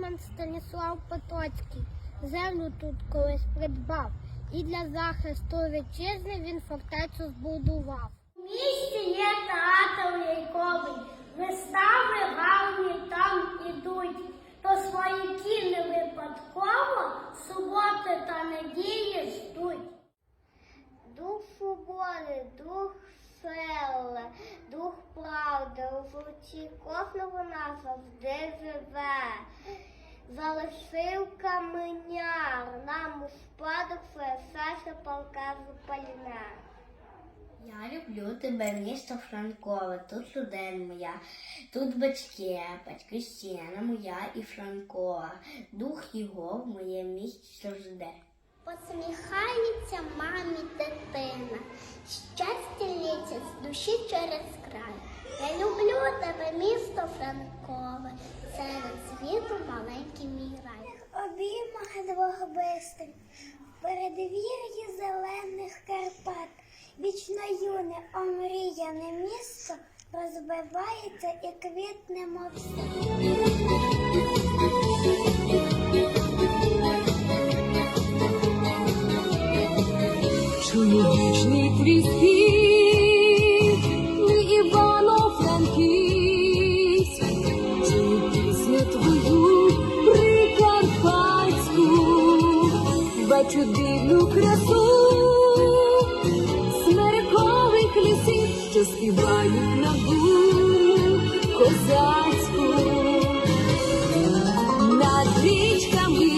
гетьман Станіслав Потоцький землю тут колись придбав, і для захисту вітчизни він фортецю збудував. У місті є театр ляльковий, вистави гарні там ідуть, то свояки не випадково суботи та неділі ждуть. Дух свободи, дух сили, дух правди, у житті кожного нас завжди живе. Залишив каменяр, нам у спадок своє серце палка запальне. Я люблю тебе, місто Франкове, тут люден моя, тут батьки, батьківщина моя і Франкова, дух його в моє місті завжди. Посміхається мамі дитина, щастя лється з душі через край. Місто Франкове, серед світу маленький мій рай. Обіймах двох бистрих, передвір'ї зелених Карпат, вічно юне, омріяне місто розбивається і квітне, мов бачу дивну красу, смеркових лісів, що співають на бурю козацьку. Над річками,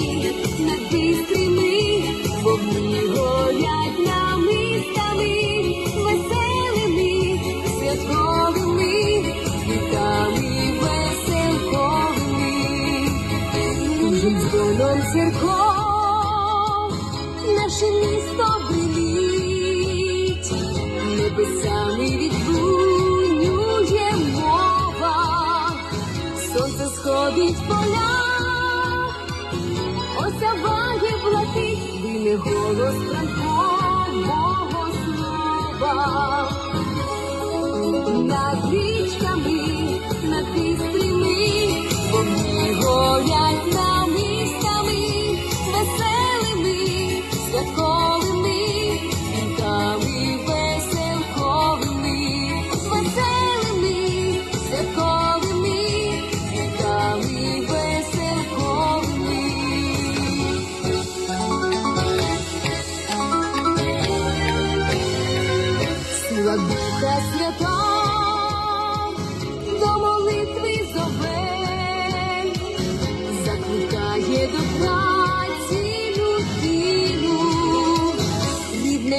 над бистрими, вогні горять намистами, веселими, святковими, квітами веселковими. Кожен дзвоном церков, 啊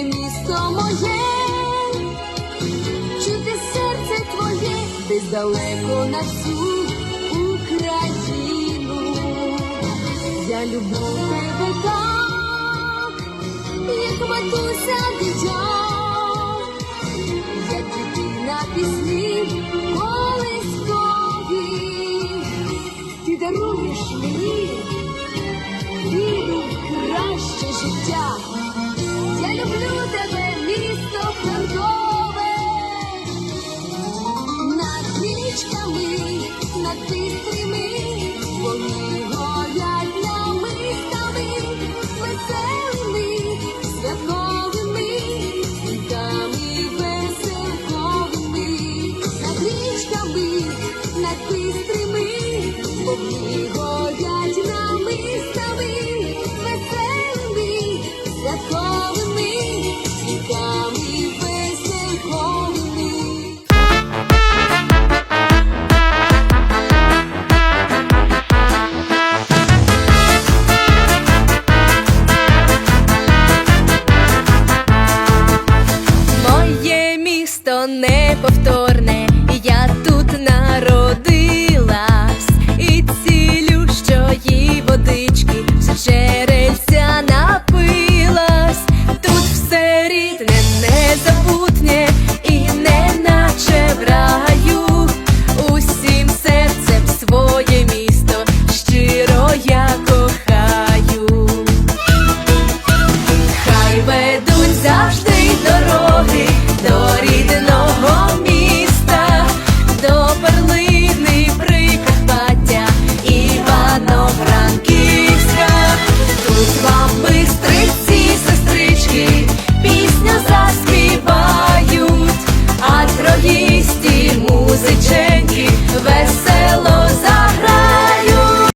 рідне місто моє, чути серце твоє, десь далеко на всю Україну. Я люблю тебе так, як матуся дитя, як дитина пісні тебе місто франкове, над річками, над пістрими, вони горять намистами, веселими, святковими, вітами веселковими, над річками, над пістрими, вони горять намистами, веселими, святковими.